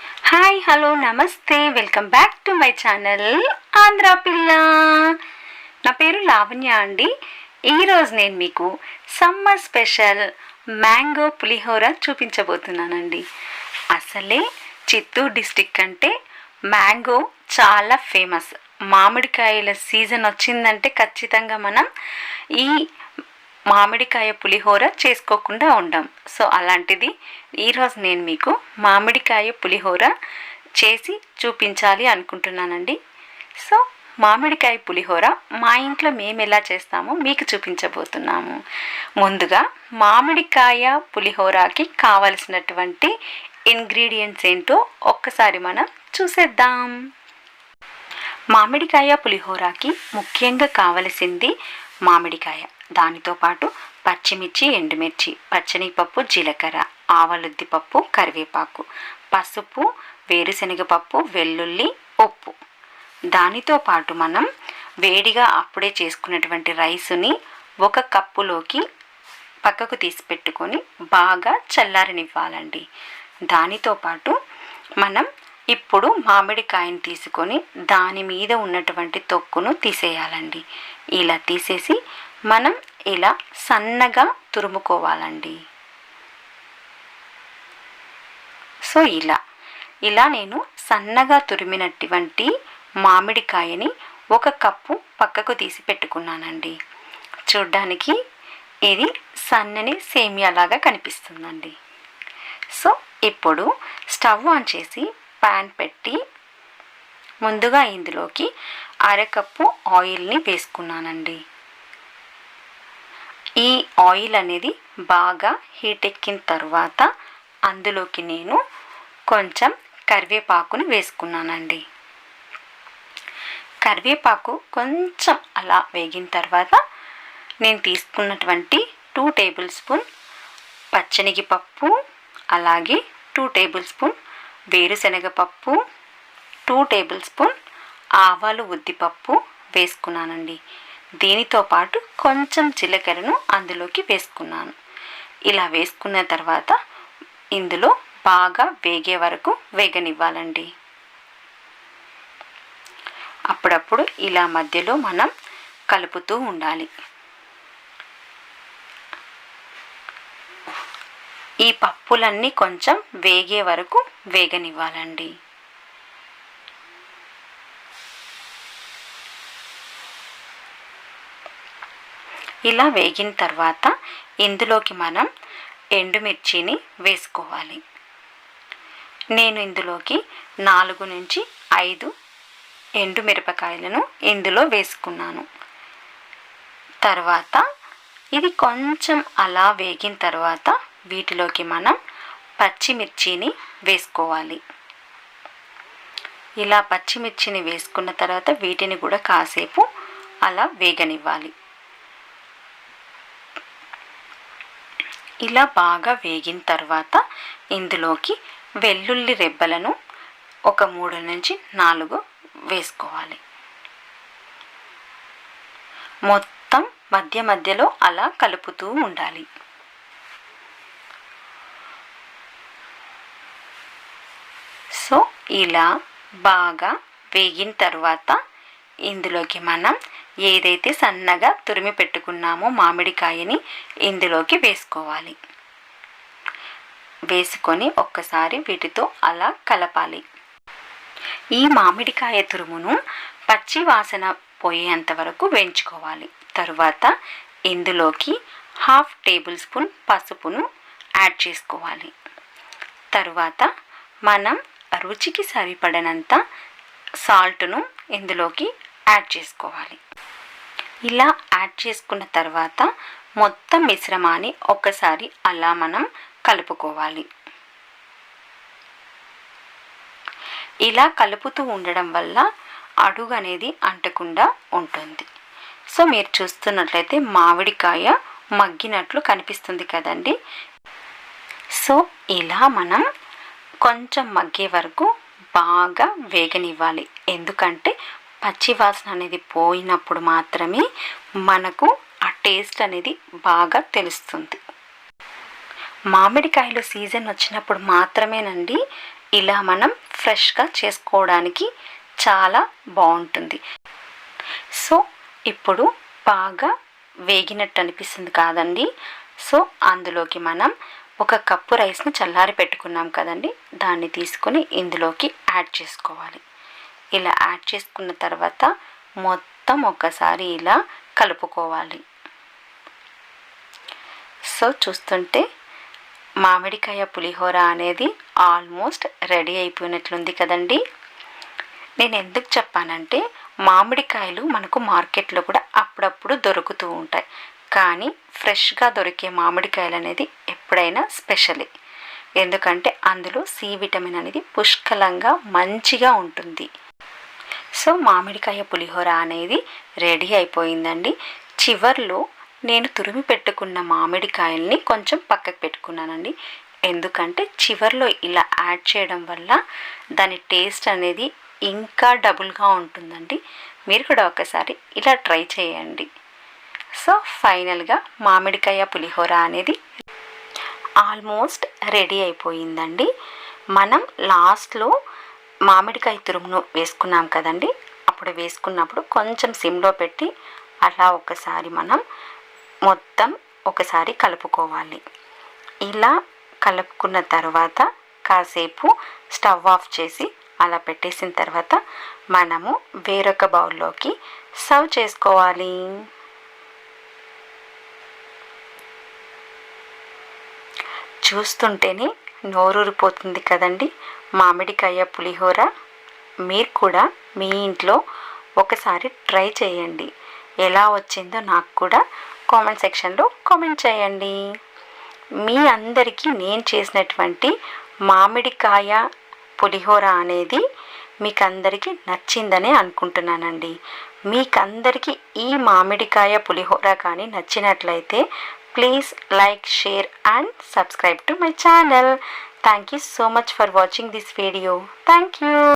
Hi hello నమస్తే welcome back to my channel Andhra పిల్ల నా పేరు లావణ్య అండి. ఈరోజు నేను మీకు సమ్మర్ స్పెషల్ మ్యాంగో పులిహోర చూపించబోతున్నానండి. అసలే చిత్తూరు డిస్టిక్ అంటే మ్యాంగో చాలా ఫేమస్. మామిడికాయల సీజన్ వచ్చిందంటే ఖచ్చితంగా మనం ఈ మామిడికాయ పులిహోర చేసుకోకుండా ఉండం. సో అలాంటిది ఈరోజు నేను మీకు మామిడికాయ పులిహోర చేసి చూపించాలి అనుకుంటున్నానండి. సో మామిడికాయ పులిహోర మా ఇంట్లో మేము ఎలా చేస్తామో మీకు చూపించబోతున్నాము. ముందుగా మామిడికాయ పులిహోరకి కావలసినటువంటి ఇంగ్రీడియంట్స్ ఏంటో ఒక్కసారి మనం చూసేద్దాం. మామిడికాయ పులిహోరకి ముఖ్యంగా కావలసింది మామిడికాయ. దానితో పాటు పచ్చిమిర్చి ఎండుమిర్చి పచ్చనిపప్పు జీలకర్ర ఆవలుద్ది పప్పు కరివేపాకు పసుపు వేరుశనగపప్పు వెల్లుల్లి ఉప్పు. దానితో పాటు మనం వేడిగా అప్పుడే చేసుకున్నటువంటి రైసుని ఒక కప్పులోకి పక్కకు తీసి పెట్టుకొని బాగా చల్లారనివ్వాలండి. దానితో పాటు మనం ఇప్పుడు మామిడికాయని తీసుకొని దాని మీద ఉన్నటువంటి తొక్కును తీసేయాలండి. ఇలా తీసేసి మనం ఇలా సన్నగా తురుముకోవాలండి. సో ఇలా. ఇలా నేను సన్నగా తురిమినటువంటి మామిడికాయని ఒక కప్పు పక్కకు తీసి పెట్టుకున్నానండి. చూడ్డానికి ఇది సన్నని సేమియాలాగా కనిపిస్తుందండి. సో ఇప్పుడు స్టవ్ ఆన్ చేసి ప్యాన్ పెట్టి ముందుగా ఇందులోకి అరకప్పు ఆయిల్ని వేసుకున్నానండి. ఈ ఆయిల్ అనేది బాగా హీట్ ఎక్కిన తర్వాత అందులోకి నేను కొంచెం కరివేపాకుని వేసుకున్నానండి. కరివేపాకు కొంచెం అలా వేగిన తర్వాత నేను తీసుకున్నటువంటి టూ టేబుల్ స్పూన్ పచ్చనిగిపప్పు అలాగే టూ టేబుల్ స్పూన్ వేరుశనగపప్పు టూ టేబుల్ స్పూన్ ఆవాలు ఉద్దిపప్పు వేసుకున్నానండి. దీనితో పాటు కొంచెం జీలకర్రను అందులోకి వేసుకున్నాను. ఇలా వేసుకున్న తర్వాత ఇందులో బాగా వేగే వరకు వేగనివ్వాలండి. అప్పుడప్పుడు ఇలా మధ్యలో మనం కలుపుతూ ఉండాలి. ఈ పప్పులన్నీ కొంచెం వేగే వరకు వేగనివ్వాలండి. ఇలా వేగిన తర్వాత ఇందులోకి మనం ఎండుమిర్చిని వేసుకోవాలి. నేను ఇందులోకి నాలుగు నుంచి ఐదు ఎండుమిరపకాయలను ఇందులో వేసుకున్నాను. తర్వాత ఇది కొంచెం అలా వేగిన తర్వాత వీటిలోకి మనం పచ్చిమిర్చిని వేసుకోవాలి. ఇలా పచ్చిమిర్చిని వేసుకున్న తర్వాత వీటిని కూడా కాసేపు అలా వేగనివ్వాలి. ఇలా బాగా వేగిన తర్వాత ఇందులోకి వెల్లుల్లి రెబ్బలను ఒక మూడు నుంచి నాలుగు వేసుకోవాలి. మొత్తం మధ్య మధ్యలో అలా కలుపుతూ ఉండాలి సో ఇలా బాగా వేగిన తర్వాత ఇందులోకి మనం ఏదైతే సన్నగా తురిమి పెట్టుకున్నామో మామిడికాయని ఇందులోకి వేసుకోవాలి. వేసుకొని ఒక్కసారి వీటితో అలా కలపాలి. ఈ మామిడికాయ తురుమును పచ్చి వాసన పోయేంత వరకు వేయించుకోవాలి. తరువాత ఇందులోకి హాఫ్ టేబుల్ స్పూన్ పసుపును యాడ్ చేసుకోవాలి. తరువాత మనం రుచికి సరిపడనంత సాల్ట్ను ఇందులోకి యాడ్ చేసుకోవాలి. ఇలా యాడ్ చేసుకున్న తర్వాత మొత్తం మిశ్రమాన్ని ఒక్కసారి అలా మనం కలుపుకోవాలి. ఇలా కలుపుతూ ఉండడం వల్ల అడుగు అనేది అంటకుండా ఉంటుంది. సో మీరు చూస్తున్నట్లయితే మామిడికాయ మగ్గినట్లు కనిపిస్తుంది కదండి. సో ఇలా మనం కొంచెం మగ్గే వరకు బాగా వేగనివ్వాలి. ఎందుకంటే పచ్చి వాసన అనేది పోయినప్పుడు మాత్రమే మనకు ఆ టేస్ట్ అనేది బాగా తెలుస్తుంది. మామిడికాయలు సీజన్ వచ్చినప్పుడు మాత్రమేనండి ఇలా మనం ఫ్రెష్గా చేసుకోవడానికి చాలా బాగుంటుంది. సో ఇప్పుడు బాగా వేగినట్టు అనిపిస్తుంది కాదండి. సో అందులోకి మనం ఒక కప్పు రైస్ని చల్లారి పెట్టుకున్నాం కదండి దాన్ని తీసుకొని ఇందులోకి యాడ్ చేసుకోవాలి. ఇలా యాడ్ చేసుకున్న తర్వాత మొత్తం ఒకసారి ఇలా కలుపుకోవాలి. సో చూస్తుంటే మామిడికాయ పులిహోర అనేది ఆల్మోస్ట్ రెడీ అయిపోయినట్లుంది కదండి. నేను ఎందుకు చెప్పానంటే మామిడికాయలు మనకు మార్కెట్లో కూడా అప్పుడప్పుడు దొరుకుతూ ఉంటాయి. కానీ ఫ్రెష్గా దొరికే మామిడికాయలు అనేది ఎప్పుడైనా స్పెషలే. ఎందుకంటే అందులో సి విటమిన్ అనేది పుష్కలంగా మంచిగా ఉంటుంది. సో మామిడికాయ పులిహోర అనేది రెడీ అయిపోయిందండి. చివర్లో నేను తురిమి పెట్టుకున్న మామిడికాయల్ని కొంచెం పక్కకు పెట్టుకున్నానండి. ఎందుకంటే చివర్లో ఇలా యాడ్ చేయడం వల్ల దాని టేస్ట్ అనేది ఇంకా డబుల్గా ఉంటుందండి. మీరు కూడా ఒకసారి ఇలా ట్రై చేయండి. సో ఫైనల్గా మామిడికాయ పులిహోర అనేది ఆల్మోస్ట్ రెడీ అయిపోయిందండి. మనం లాస్ట్లో మామిడికాయ తురుమును వేసుకున్నాం కదండి. అప్పుడు వేసుకున్నప్పుడు కొంచెం సిమ్లో పెట్టి అలా ఒకసారి మనం మొత్తం ఒకసారి కలుపుకోవాలి. ఇలా కలుపుకున్న తర్వాత కాసేపు స్టవ్ ఆఫ్ చేసి అలా పెట్టేసిన తర్వాత మనము వేరొక బౌల్లోకి సర్వ్ చేసుకోవాలి. చూస్తుంటేనే నోరూరిపోతుంది కదండి. మామిడికాయ పులిహోర. మీరు కూడా మీ ఇంట్లో ఒకసారి ట్రై చేయండి. ఎలా వచ్చిందో నాకు కూడా కామెంట్ సెక్షన్లో కామెంట్ చేయండి. మీ అందరికీ నేను చేసినటువంటి మామిడికాయ పులిహోర అనేది మీకు అందరికీ నచ్చిందనే అనుకుంటున్నానండి. మీకందరికీ ఈ మామిడికాయ పులిహోర కానీ నచ్చినట్లయితే Please like, share and subscribe to my channel. Thank you so much for watching this video. Thank you.